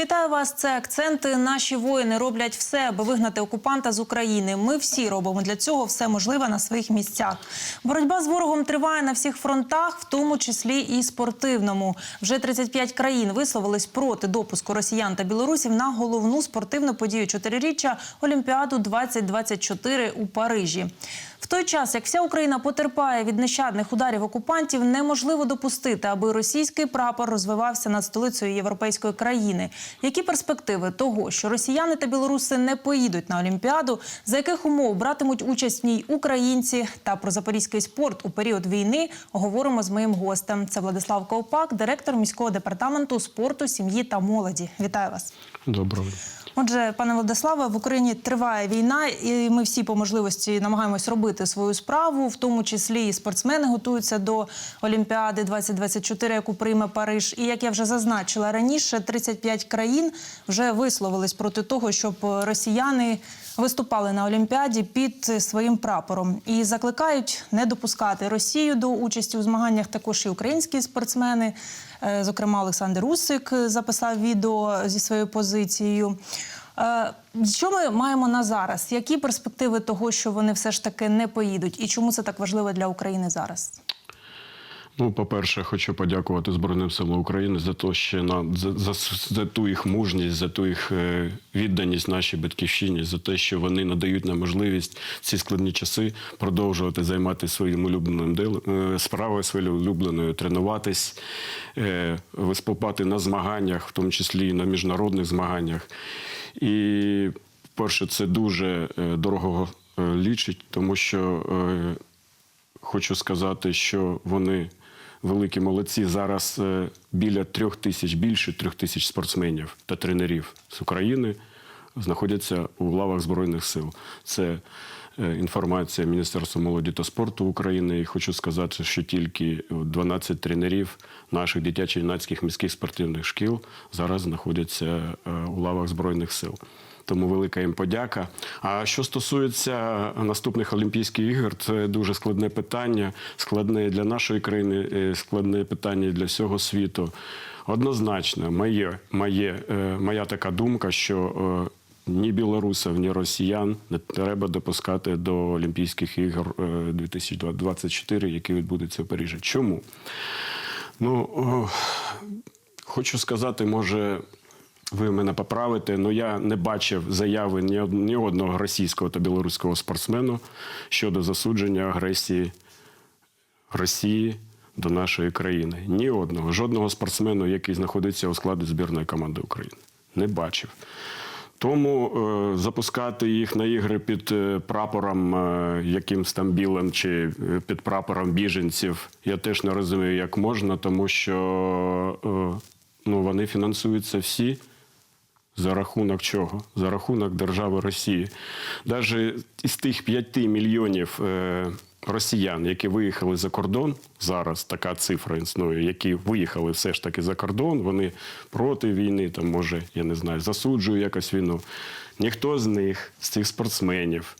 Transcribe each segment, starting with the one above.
Вітаю вас. Це акценти. Наші воїни роблять все, аби вигнати окупанта з України. Ми всі робимо для цього все можливе на своїх місцях. Боротьба з ворогом триває на всіх фронтах, в тому числі і спортивному. Вже 35 країн висловились проти допуску росіян та білорусів на головну спортивну подію чотириріччя Олімпіаду 2024 у Парижі. В той час, як вся Україна потерпає від нещадних ударів окупантів, неможливо допустити, аби російський прапор розвивався над столицею європейської країни. Які перспективи того, що росіяни та білоруси не поїдуть на Олімпіаду, за яких умов братимуть участь в ній українці та про запорізький спорт у період війни, говоримо з моїм гостем. Це Владислав Ковпак, директор міського департаменту спорту, сім'ї та молоді. Вітаю вас. Доброго. Отже, пане Владиславе, в Україні триває війна, і ми всі по можливості намагаємось робити свою справу, в тому числі і спортсмени готуються до Олімпіади 2024, яку прийме Париж. І як я вже зазначила раніше, 35 країн вже висловились проти того, щоб росіяни виступали на Олімпіаді під своїм прапором і закликають не допускати Росію до участі у змаганнях. Також і українські спортсмени. Е, Зокрема, Олександр Усик записав відео зі своєю позицією. Е, Що ми маємо на зараз? Які перспективи того, що вони все ж таки не поїдуть, і чому це так важливо для України зараз? Ну, по-перше, хочу подякувати Збройним силам України за те, що на за, за, за ту їх мужність, за ту їх е, відданість нашій батьківщині, за те, що вони надають нам можливість ці складні часи продовжувати займатися своїм улюбленим дел, е, справою, своєю улюбленою, тренуватись, е, виступати на змаганнях, в тому числі і на міжнародних змаганнях. І перше, це дуже дорого лічить, тому що. Хочу сказати, що вони великі молодці. Зараз е, біля трьох тисяч, більше трьох тисяч спортсменів та тренерів з України знаходяться у лавах Збройних сил. Це е, інформація Міністерства молоді та спорту України. І хочу сказати, що тільки 12 тренерів наших дитячо-юнацьких міських спортивних шкіл зараз знаходяться е, у лавах Збройних сил. Тому велика їм подяка. А що стосується наступних Олімпійських ігор, це дуже складне питання, складне для нашої країни, е, складне питання для всього світу. Однозначно, моє, моє, е, моя така думка, що е, ні білорусів, ні росіян не треба допускати до Олімпійських ігор е, 2024, які відбудуться в Парижі. Чому? Ну, хочу сказати, може. Ви мене поправите, але я не бачив заяви ні, одного російського та білоруського спортсмену щодо засудження агресії Росії до нашої країни. Ні одного, жодного спортсмену, який знаходиться у складі збірної команди України. Не бачив. Тому е, запускати їх на ігри під е, прапором е, якимсь там білим чи е, під прапором біженців, я теж не розумію, як можна, тому що е, ну, вони фінансуються всі за рахунок чого? За рахунок держави Росії. Навіть із тих 5 мільйонів е, росіян, які виїхали за кордон, зараз така цифра існує, які виїхали все ж таки за кордон, вони проти війни, там, може, я не знаю, засуджують якось війну. Ніхто з них, з цих спортсменів,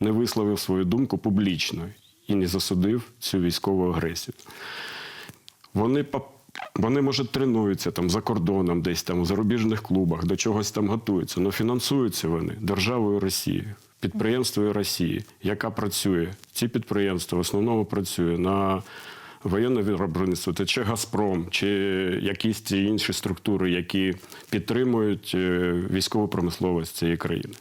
не висловив свою думку публічно і не засудив цю військову агресію. Вони вони, може, тренуються там за кордоном, десь там у зарубіжних клубах, до чогось там готуються. але фінансуються вони державою Росії, підприємствою Росії, яка працює. Ці підприємства в основному працює на воєнне виробництво, це чи Газпром, чи якісь ці інші структури, які підтримують е, військову промисловість цієї країни.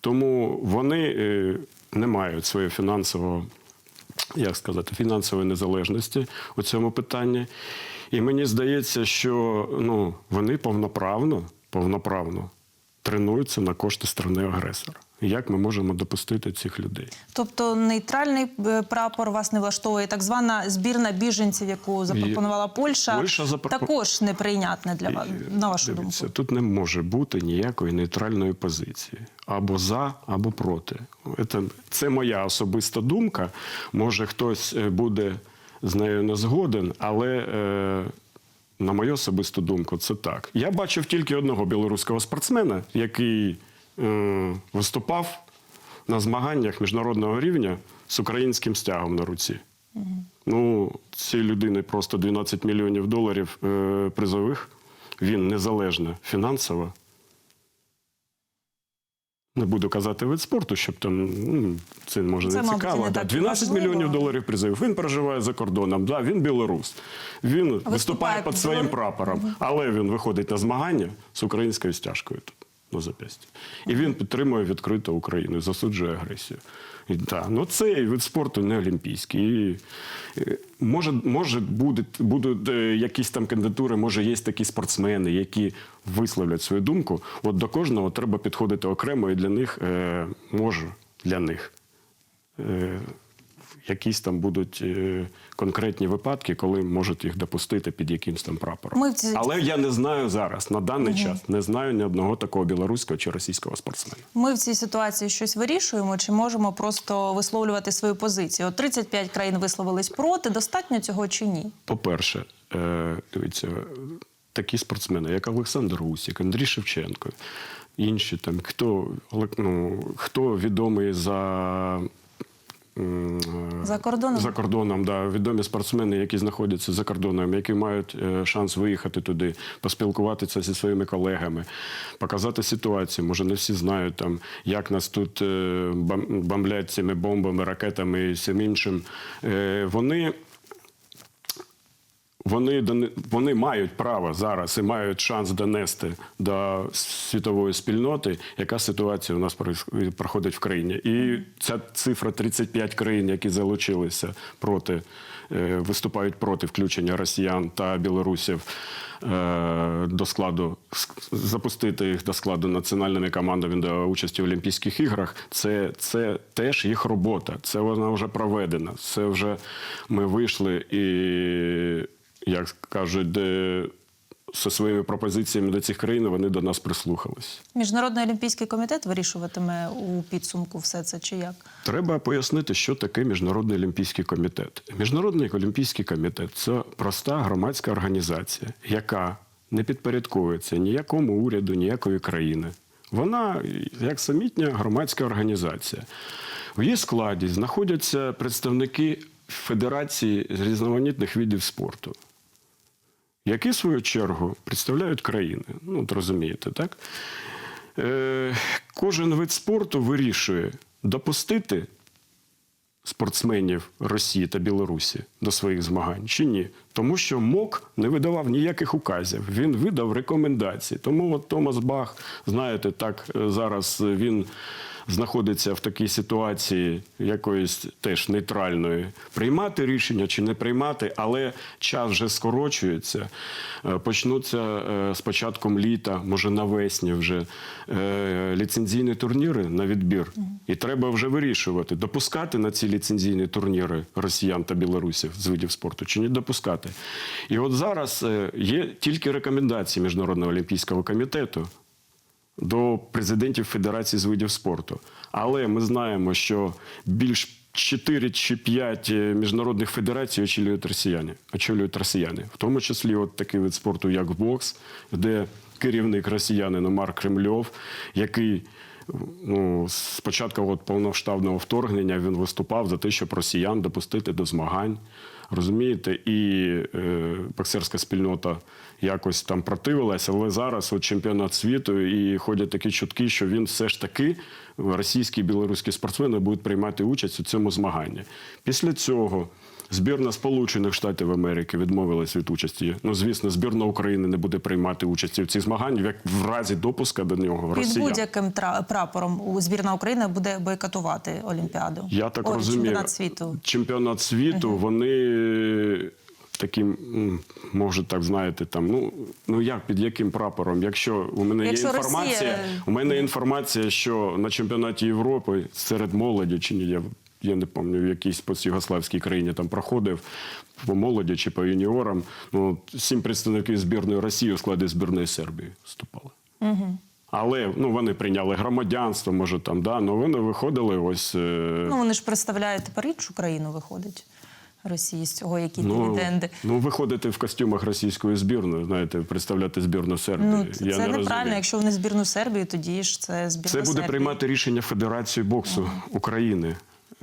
Тому вони е, не мають свого фінансового як сказати, фінансової незалежності у цьому питанні. І мені здається, що ну, вони повноправно, повноправно тренуються на кошти сторони агресора. Як ми можемо допустити цих людей? Тобто нейтральний е, прапор вас не влаштовує, так звана збірна біженців, яку запропонувала Польща, Польща запропо- також неприйнятне для вас, на вашу Дивіться, думку. тут не може бути ніякої нейтральної позиції або за, або проти. Це, це моя особиста думка. Може, хтось е, буде з нею не згоден, але. Е, на мою особисту думку, це так. Я бачив тільки одного білоруського спортсмена, який е, виступав на змаганнях міжнародного рівня з українським стягом на руці. Ну, цій людини просто 12 мільйонів доларів е, призових він незалежно фінансово. Не буду казати вид спорту, щоб там ну, це може Це, не цікаво. Мабуть, не да. так 12 важливо. мільйонів доларів призивів. Він проживає за кордоном. Да, він білорус. Він виступає під під своїм прапором, але він виходить на змагання з українською стяжкою тут на зап'ясті. І він підтримує відкрито Україну, засуджує агресію. І, да, ну цей вид спорту не олімпійський. І, е, може, може буде, будуть е, якісь там кандидатури, може є такі спортсмени, які висловлять свою думку. От до кожного треба підходити окремо, і для них е, може для них. Е, Якісь там будуть е, конкретні випадки, коли можуть їх допустити під якимсь там прапором. Ми Але я не знаю зараз, на даний час, не знаю ні одного такого білоруського чи російського спортсмена. Ми в цій ситуації щось вирішуємо, чи можемо просто висловлювати свою позицію? От 35 країн висловились проти. Достатньо цього чи ні? По-перше, е, дивіться, такі спортсмени, як Олександр Гусік, Андрій Шевченко, інші там, хто, ну, хто відомий за. За кордоном? За кордоном, да, відомі спортсмени, які знаходяться за кордоном, які мають е, шанс виїхати туди, поспілкуватися зі своїми колегами, показати ситуацію. Може, не всі знають там, як нас тут е, бомблять цими бомбами, ракетами і всім іншим. Е, Вони вони, вони мають право зараз і мають шанс донести до світової спільноти, яка ситуація у нас проходить в країні. І ця цифра 35 країн, які залучилися проти, е, виступають проти включення росіян та білорусів е, до складу, запустити їх до складу національними командами до участі в Олімпійських іграх. Це, це теж їх робота. Це вона вже проведена. Це вже ми вийшли і як кажуть, де зі своїми пропозиціями до цих країн вони до нас прислухались. Міжнародний олімпійський комітет вирішуватиме у підсумку все це чи як? Треба пояснити, що таке Міжнародний олімпійський комітет. Міжнародний олімпійський комітет це проста громадська організація, яка не підпорядковується ніякому уряду, ніякої країни. Вона як самітня громадська організація. В її складі знаходяться представники федерації різноманітних видів спорту які, в свою чергу, представляють країни. Ну, от розумієте, так? Е, кожен вид спорту вирішує допустити спортсменів Росії та Білорусі до своїх змагань чи ні. Тому що МОК не видавав ніяких указів, він видав рекомендації. Тому от Томас Бах, знаєте, так е, зараз він знаходиться в такій ситуації якоїсь теж нейтральної. Приймати рішення чи не приймати, але час вже скорочується. Е, Почнуться е, з початком літа, може навесні вже е, ліцензійні турніри на відбір. І треба вже вирішувати, допускати на ці ліцензійні турніри росіян та білорусів з видів спорту чи не допускати. І от зараз є тільки рекомендації Міжнародного олімпійського комітету до президентів Федерації з видів спорту. Але ми знаємо, що більш 4 чи 5 міжнародних федерацій очолюють росіяни, очолюють росіяни, в тому числі от такий вид спорту, як бокс, де керівник росіянин Марк Кремльов, який ну, з початку от повноштабного вторгнення він виступав за те, щоб росіян допустити до змагань. Розумієте, і е, боксерська спільнота якось там противилася, але зараз от чемпіонат світу і ходять такі чутки, що він все ж таки російські і білоруські спортсмени будуть приймати участь у цьому змаганні. Після цього збірна Сполучених Штатів Америки відмовилась від участі. Ну, звісно, збірна України не буде приймати участі в цих змаганнях, як в разі допуска до нього Під росіян. будь-яким прапором збірна України буде бойкотувати Олімпіаду. Я так Ой, розумію. Чемпіонат світу. Чемпіонат світу, вони таким, може, так знаєте, там, ну, ну як під яким прапором? Якщо у мене Якщо є інформація, Росія- у мене інформація, що на чемпіонаті Європи серед молоді, чи ні, я, я не пам'ятаю, в якійсь постюгославській країні там проходив по молоді чи по юніорам. Ну, сім представників збірної Росії у складі збірної Сербії вступали. Але ну, вони прийняли громадянство, може там, да, ну вони виходили ось. е, Ну вони ж представляють тепер іншу країну, виходить. Росії з цього, які Ну, дивіденди. ну, виходити в костюмах російської збірної, знаєте, представляти збірну Сербії. Ну, це я це не неправильно. розумію. Якщо вони збірну Сербію, тоді ж це збірна Це буде Сербії. приймати рішення Федерації боксу України.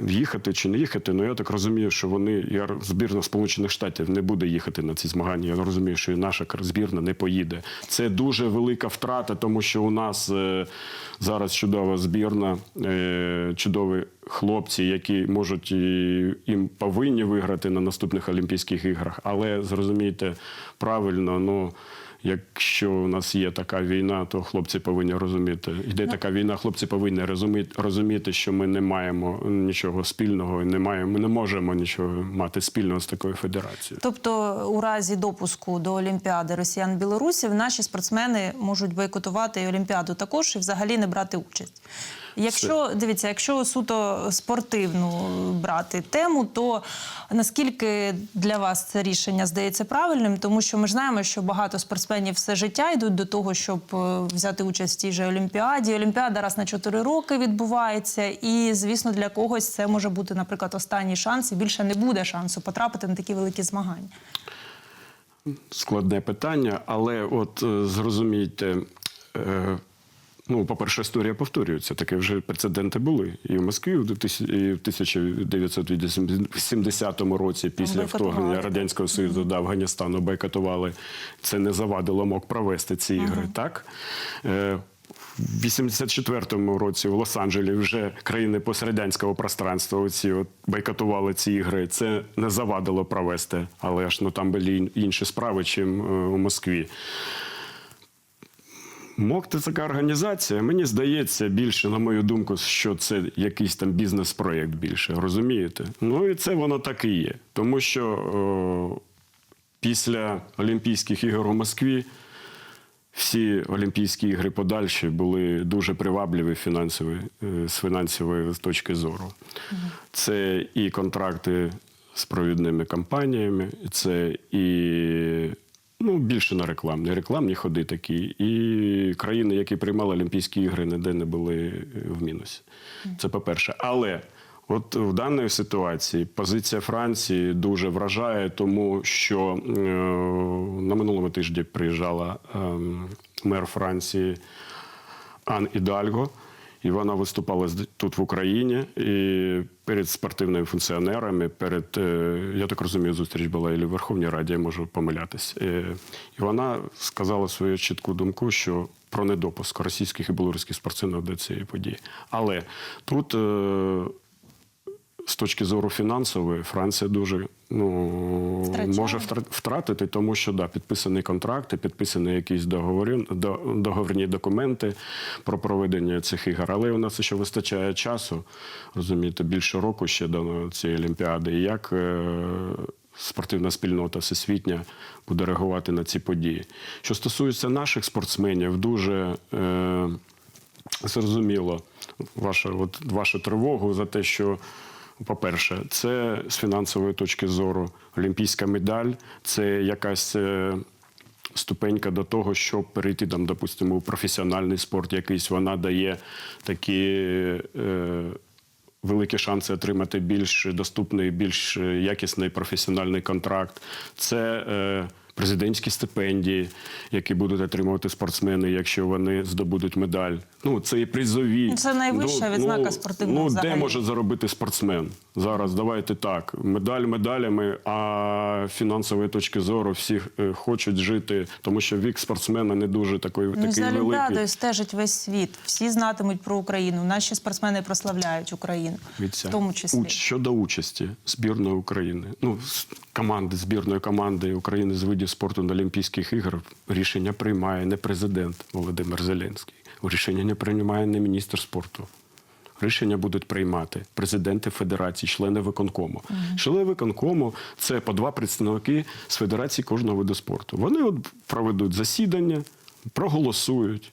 Їхати чи не їхати. Ну я так розумію, що вони я збірна Сполучених Штатів не буде їхати на ці змагання. Я розумію, що і наша збірна не поїде. Це дуже велика втрата, тому що у нас е, зараз чудова збірна, е, чудові хлопці, які можуть і їм повинні виграти на наступних Олімпійських іграх. Але зрозумійте правильно, ну. Якщо у нас є така війна, то хлопці повинні розуміти. Йде така війна, хлопці повинні розуміти, розуміти, що ми не маємо нічого спільного, не маємо, ми не можемо нічого мати спільного з такою федерацією. Тобто, у разі допуску до Олімпіади росіян білорусів наші спортсмени можуть бойкотувати і Олімпіаду також і взагалі не брати участь. Якщо дивіться, якщо суто спортивну брати тему, то наскільки для вас це рішення здається правильним? Тому що ми ж знаємо, що багато спортсменів все життя йдуть до того, щоб е, взяти участь в тій же Олімпіаді. Олімпіада раз на 4 роки відбувається, і звісно, для когось це може бути, наприклад, останній шанс, і більше не буде шансу потрапити на такі великі змагання. Складне питання, але от е, зрозумійте. Ну, по-перше, історія повторюється. Таке вже прецеденти були. І в Москві в 2000 і в 1980 році, після вторгнення Радянського Союзу до Афганістану бойкотували. Це не завадило МОК провести ці ігри, так? Е, в 84-му році в Лос-Анджелі вже країни пострадянського пространства оці от бойкотували ці ігри. Це не завадило провести, але ж ну там були інші справи, чим е, у Москві. МОК це така організація. Мені здається, більше, на мою думку, що це якийсь там бізнес-проєкт більше. Розумієте? Ну і це воно так і є. Тому що о, після Олімпійських ігор у Москві всі Олімпійські ігри подальші були дуже привабливі фінансові, е, з фінансової точки зору. Це і контракти з провідними компаніями, це і ну, більше на рекламні, рекламні ходи такі. І країни, які приймали Олімпійські ігри, ніде не були е, в мінусі. Це по-перше. Але От в даній ситуації позиція Франції дуже вражає, тому що е, на минулому тижні приїжджала е, мер Франції Ан Ідальго, і вона виступала тут в Україні і перед спортивними функціонерами, перед е, я так розумію, зустріч була і в Верховній Раді, я можу помилятись. Е, І вона сказала свою чітку думку, що про недопуск російських і білоруських спортсменів до цієї події. Але тут. З точки зору фінансової Франція дуже ну Втрачає. може втратити, тому що да, підписані контракти, підписані якісь договори, до- договірні документи про проведення цих ігор. Але у нас ще вистачає часу, розумієте, більше року ще до цієї олімпіади. І як е, спортивна спільнота всесвітня буде реагувати на ці події? Що стосується наших спортсменів, дуже. Е, Зрозуміло, ваша, от, вашу тривогу за те, що, по-перше, це з фінансової точки зору олімпійська медаль, це якась е, ступенька до того, щоб перейти, там, допустимо, у професіональний спорт якийсь, вона дає такі. Е, Великі шанси отримати більш доступний, більш якісний професіональний контракт. Це е, президентські стипендії, які будуть отримувати спортсмени, якщо вони здобудуть медаль. Ну це і призові. Ну, це найвища відзнака спортивного Ну взагалі. де може заробити спортсмен зараз? Давайте так. Медаль медалями, а фінансової точки зору всі е, хочуть жити, тому що вік спортсмена не дуже такий, Ну, такий за великий. Олімпіадою стежить весь світ. Всі знатимуть про Україну. Наші спортсмени прославляють Україну, Дивіться, в тому числі. уч- щодо участі збірної України, ну команди збірної команди України з видів спорту на Олімпійських іграх рішення приймає не президент Володимир Зеленський. Рішення не приймає не міністр спорту. Рішення будуть приймати президенти федерації, члени виконкому. Члени виконкому це по два представники з федерації кожного виду спорту. Вони от проведуть засідання, проголосують.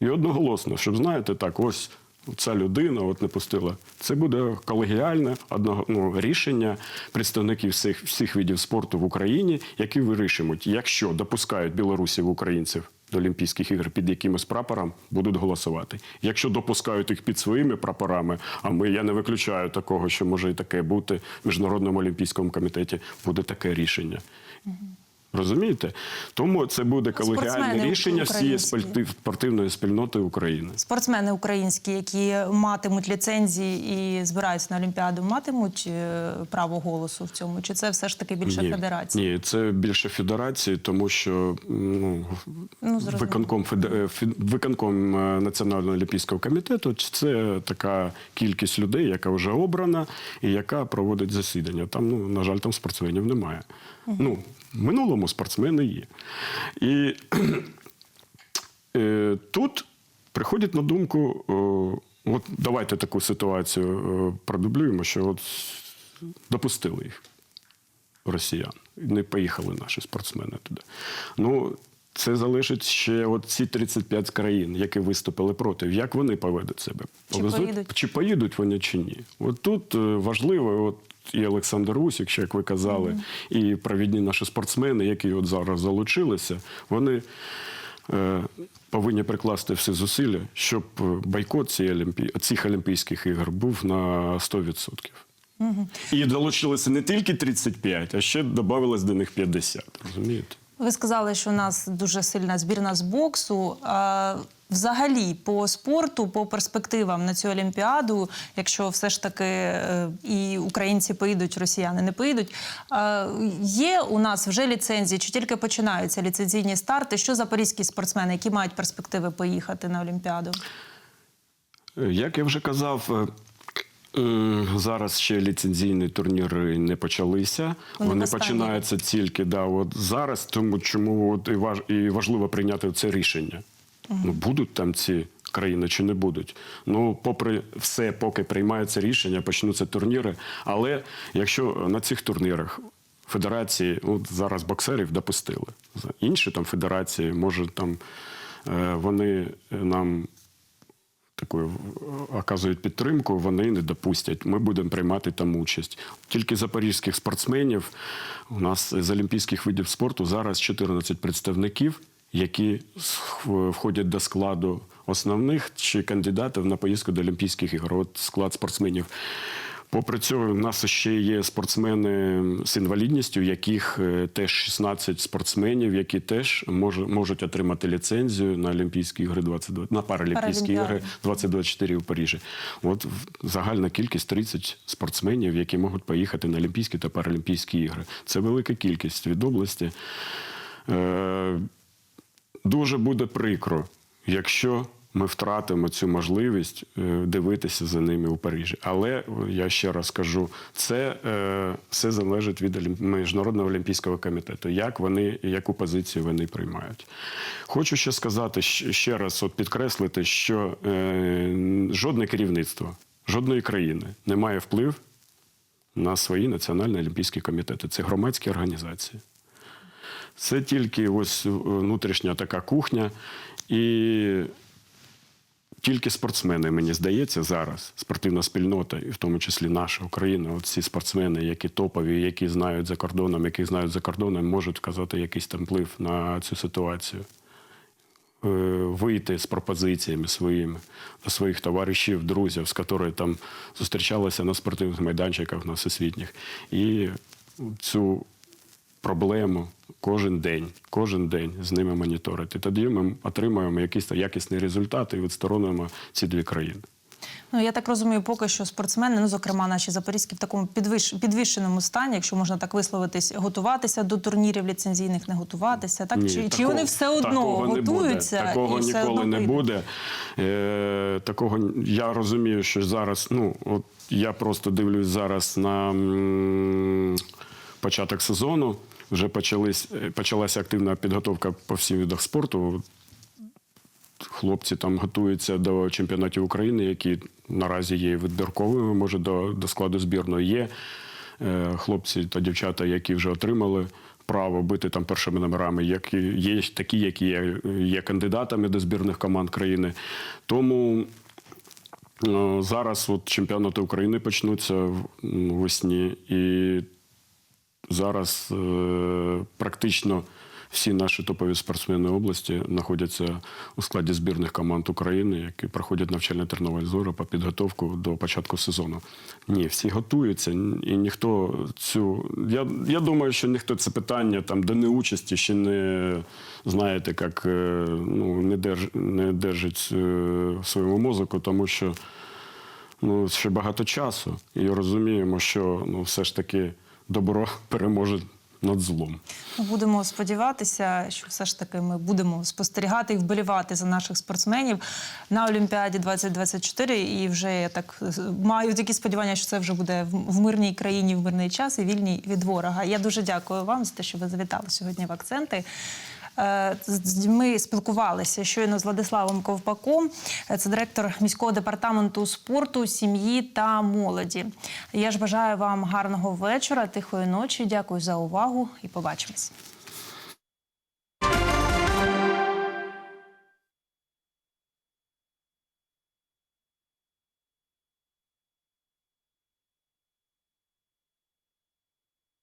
І одноголосно, щоб знаєте, так, ось ця людина от не пустила. Це буде колегіальне одного, ну, рішення представників всіх, всіх видів спорту в Україні, які вирішують, якщо допускають білорусів українців до Олімпійських ігор під якимось прапором, будуть голосувати. Якщо допускають їх під своїми прапорами, а ми я не виключаю такого, що може і таке бути в міжнародному олімпійському комітеті, буде таке рішення. Розумієте? Тому це буде колегіальне рішення всієї спортивної спільноти України. Спортсмени українські, які матимуть ліцензії і збираються на Олімпіаду, матимуть е, право голосу в цьому? Чи це все ж таки більше ні, федерації? Ні, це більше федерації, тому що ну, Ну, виконком, феде- е, виконком е, Національного олімпійського комітету це така кількість людей, яка вже обрана і яка проводить засідання. Там, ну, на жаль, там спортсменів немає. Ну, в минулому спортсмени є. І е, тут приходить на думку, о, от давайте таку ситуацію е, продублюємо, що от допустили їх росіян. Не поїхали наші спортсмени туди. Ну, це залежить ще от ці 35 країн, які виступили проти. Як вони поведуть себе? Чи поїдуть? чи поїдуть вони чи ні? От тут е, важливо, от і Олександр Усік, як ви казали, і провідні наші спортсмени, які от зараз залучилися, вони е, повинні прикласти всі зусилля, щоб е, бойкот цих Олімпійських ігор був на 100%. І долучилося не тільки 35, а ще додавалось до них 50. Розумієте? Ви сказали, що у нас дуже сильна збірна з боксу. А, взагалі, по спорту, по перспективам на цю олімпіаду, якщо все ж таки е, і українці поїдуть, росіяни не поїдуть. є у нас вже ліцензії, чи тільки починаються ліцензійні старти? Що запорізькі спортсмени, які мають перспективи поїхати на олімпіаду? Е, Як я вже казав, е, зараз ще ліцензійні турніри не почалися. Вони Вони, починаються тільки да, от зараз, тому чому от і, важ, і важливо прийняти це рішення. Ну, будуть там ці країни чи не будуть. Ну, попри все, поки приймається рішення, почнуться турніри. Але якщо на цих турнірах федерації, от зараз боксерів допустили, інші там федерації, може там е, вони нам такою е, оказують підтримку, вони не допустять. Ми будемо приймати там участь. Тільки запорізьких спортсменів у нас з олімпійських видів спорту зараз 14 представників, які входять до складу основних чи кандидатів на поїздку до Олімпійських ігор. От склад спортсменів. Попри цього, у нас ще є спортсмени з інвалідністю, яких е, теж 16 спортсменів, які теж мож- можуть отримати ліцензію на Олімпійські ігри 22, на Паралімпійські ігри 2024 у Парижі. От загальна кількість 30 спортсменів, які можуть поїхати на Олімпійські та Паралімпійські ігри. Це велика кількість від області. Е, дуже буде прикро, якщо ми втратимо цю можливість е, дивитися за ними у Парижі. Але я ще раз кажу, це е, все залежить від Міжнародного олімпійського комітету, як вони, яку позицію вони приймають. Хочу ще сказати, ще раз от підкреслити, що е, жодне керівництво жодної країни не має вплив на свої національні олімпійські комітети. Це громадські організації. Це тільки ось внутрішня така кухня. І тільки спортсмени, мені здається, зараз спортивна спільнота, і в тому числі наша Україна, от ці спортсмени, які топові, які знають за кордоном, які знають за кордоном, можуть вказати якийсь там вплив на цю ситуацію. Е, Вийти з пропозиціями своїми до своїх товаришів, друзів, з якими там зустрічалися на спортивних майданчиках на всесвітніх. І цю проблему кожен день, кожен день з ними моніторити. Тоді ми отримуємо якийсь якісний результат і відсторонуємо ці дві країни. Ну я так розумію, поки що спортсмени, ну зокрема наші запорізькі, в такому підвиш, підвищеному стані, якщо можна так висловитись, готуватися до турнірів ліцензійних, не готуватися. Так Ні, чи, чи вони все одно такого не буде. готуються Такого і все ніколи одно не буде. Е, такого я розумію, що зараз, ну от я просто дивлюсь зараз на м, початок сезону. Вже почались, е, почалася активна підготовка по всім видах спорту. Хлопці там готуються до чемпіонатів України, які наразі є відбірковими, може до, до складу збірної є. Е, хлопці та дівчата, які вже отримали право бити там першими номерами, які є такі, які є, є кандидатами до збірних команд країни. Тому е, зараз от чемпіонати України почнуться весні, і зараз е, практично всі наші топові спортсмени області знаходяться у складі збірних команд України, які проходять навчальний тренувальний збори по підготовку до початку сезону. Ні, всі готуються, і ніхто цю. Я, я думаю, що ніхто це питання там до неучасті ще не знаєте, як е, ну, не, держ, не держить е, в своєму мозку, тому що ну, ще багато часу. І розуміємо, що ну, все ж таки добро переможе над злом. Будемо сподіватися, що все ж таки ми будемо спостерігати і вболівати за наших спортсменів на Олімпіаді 2024. І вже я так маю такі сподівання, що це вже буде в мирній країні, в мирний час і вільній від ворога. Я дуже дякую вам за те, що ви завітали сьогодні в акценти. Е, з- Ми спілкувалися щойно з Владиславом Ковпаком, Е, це директор міського департаменту спорту, сім'ї та молоді. Я ж бажаю вам гарного вечора, тихої ночі. Дякую за увагу і побачимось.